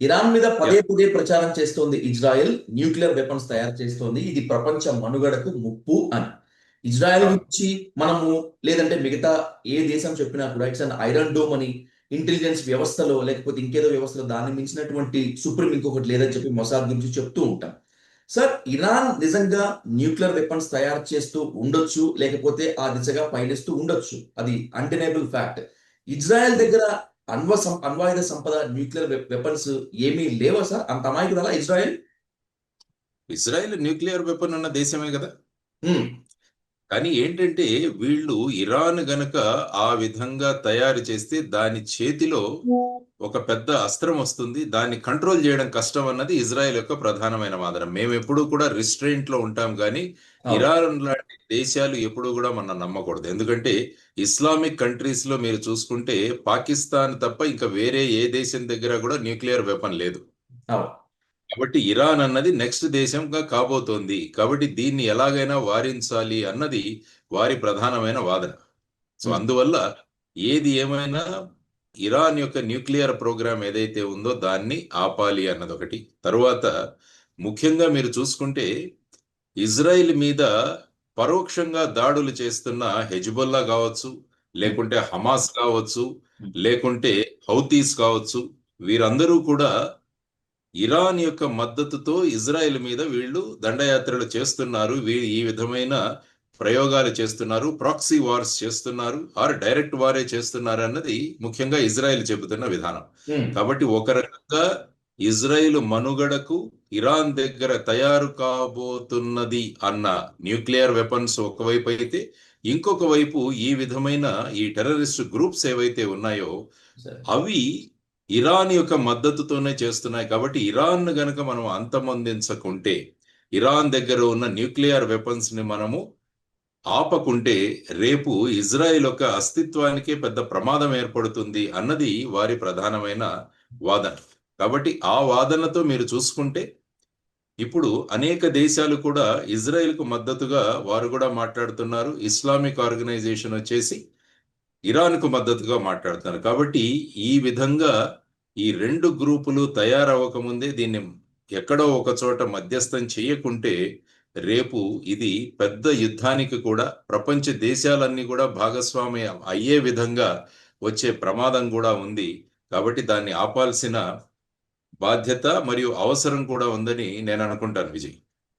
Iran మీద పదే పదే ప్రచారం చేస్తోంది ఇజ్రాయెల్. న్యూక్లియర్ వెపన్స్ తయారు చేస్తోంది. ఇది ప్రపంచ మనుగడకు ముప్పు అని. ఇజ్రాయెల్. గురించి మనము లేదంటే మిగతా ఏ దేశం చెప్పినా కూడా ఇట్స్ అన్ ఐరన్ డోమ్ అని ఇంటెలిజెన్స్ వ్యవస్థలో లేకపోతే ఇంకేదో వ్యవస్థలో దాన్ని మించినటువంటి సుప్రీం ఇంకొకటి లేదని చెప్పి మొసాద్ గురించి చెప్తూ ఉంటాం. సార్ ఇరాన్ నిజంగా న్యూక్లియర్ వెపన్స్ తయారు చేస్తూ ఉండొచ్చు లేకపోతే ఆ దిశగా పయనిస్తూ ఉండొచ్చు. అది అన్డెనబుల్ ఫ్యాక్ట్ ఇజ్రాయెల్ దగ్గర అణ్వ సం- అణ్వాయుధ సంపద న్యూక్లియర్ వెపన్స్ ఏమీ లేవా సార్? అంత అమాయకురాలా ఇజ్రాయెల్? ఇజ్రాయెల్ న్యూక్లియర్ వెపన్ ఉన్న దేశమే కదా. కానీ ఏంటంటే వీళ్ళు ఇరాన్ గనక ఆ విధంగా తయారు చేస్తే దాని చేతిలో ఒక పెద్ద అస్త్రం వస్తుంది. దాన్ని కంట్రోల్ చేయడం కష్టం అన్నది ఇజ్రాయెల్ యొక్క ప్రధానమైన వాదన. మేము ఎప్పుడూ కూడా రిస్ట్రెయింట్లో ఉంటాం కానీ. ఇరాన్ లాంటి దేశాలు ఎప్పుడూ కూడా మనం నమ్మకూడదు. ఎందుకంటే ఇస్లామిక్ కంట్రీస్లో మీరు చూసుకుంటే పాకిస్తాన్ తప్ప ఇంకా వేరే ఏ దేశం దగ్గర కూడా న్యూక్లియర్ వెపన్ లేదు. కాబట్టి ఇరాన్ అన్నది నెక్స్ట్ దేశంగా కాబోతోంది కాబట్టి దీన్ని ఎలాగైనా వారించాలి అన్నది వారి ప్రధానమైన వాదన సో Hmm. అందువల్ల ఏది ఏమైనా ఇరాన్ యొక్క న్యూక్లియర్ ప్రోగ్రామ్ ఏదైతే ఉందో దాన్ని ఆపాలి అన్నది ఒకటి తరువాత ముఖ్యంగా మీరు చూసుకుంటే ఇజ్రాయిల్ మీద పరోక్షంగా దాడులు చేస్తున్న హెజ్బుల్లా కావచ్చు లేకుంటే హమాస్ కావచ్చు Hmm. లేకుంటే హౌతీస్ కావచ్చు వీరందరూ కూడా ఇరాన్ యొక్క మద్దతుతో ఇజ్రాయెల్ మీద వీళ్ళు దండయాత్రలు చేస్తున్నారు. వీ ఈ విధమైన ప్రయోగాలు చేస్తున్నారు. ప్రాక్సీ వార్స్ చేస్తున్నారు. ఆర్ డైరెక్ట్ వారే చేస్తున్నారు అన్నది ముఖ్యంగా ఇజ్రాయెల్ చెబుతున్న విధానం. కాబట్టి ఒక రకంగా ఇజ్రాయెల్ మనుగడకు ఇరాన్ దగ్గర తయారు కాబోతున్నది అన్న న్యూక్లియర్ వెపన్స్ ఒకవైపు అయితే ఇంకొక వైపు ఈ విధమైన ఈ టెర్రరిస్ట్ గ్రూప్స్ ఏవైతే ఉన్నాయో. అవి ఇరాన్ యొక్క మద్దతుతోనే చేస్తున్నాయి కాబట్టి ఇరాన్ గనక మనం అంతమొందించకుంటే ఇరాన్ దగ్గర ఉన్న న్యూక్లియర్ వెపన్స్ని మనము ఆపకుంటే రేపు ఇజ్రాయెల్ యొక్క అస్తిత్వానికే పెద్ద ప్రమాదం ఏర్పడుతుంది అన్నది వారి ప్రధానమైన వాదన. కాబట్టి ఆ వాదనతో మీరు చూసుకుంటే ఇప్పుడు అనేక దేశాలు కూడా ఇజ్రాయెల్కు మద్దతుగా వారు కూడా మాట్లాడుతున్నారు. ఇస్లామిక్ ఆర్గనైజేషన్ వచ్చేసి ఇరాన్కు మద్దతుగా మాట్లాడుతున్నారు. కాబట్టి ఈ విధంగా ఈ రెండు గ్రూపులు తయారవ్వకముందే దీన్ని ఎక్కడో ఒక చోట మధ్యస్థం చేయకుంటే రేపు ఇది పెద్ద యుద్ధానికి కూడా ప్రపంచ దేశాలన్నీ కూడా భాగస్వామ్యం అయ్యే విధంగా వచ్చే ప్రమాదం కూడా ఉంది. కాబట్టి దాన్ని ఆపాల్సిన బాధ్యత మరియు అవసరం కూడా ఉందని నేను అనుకుంటాను విజయ్.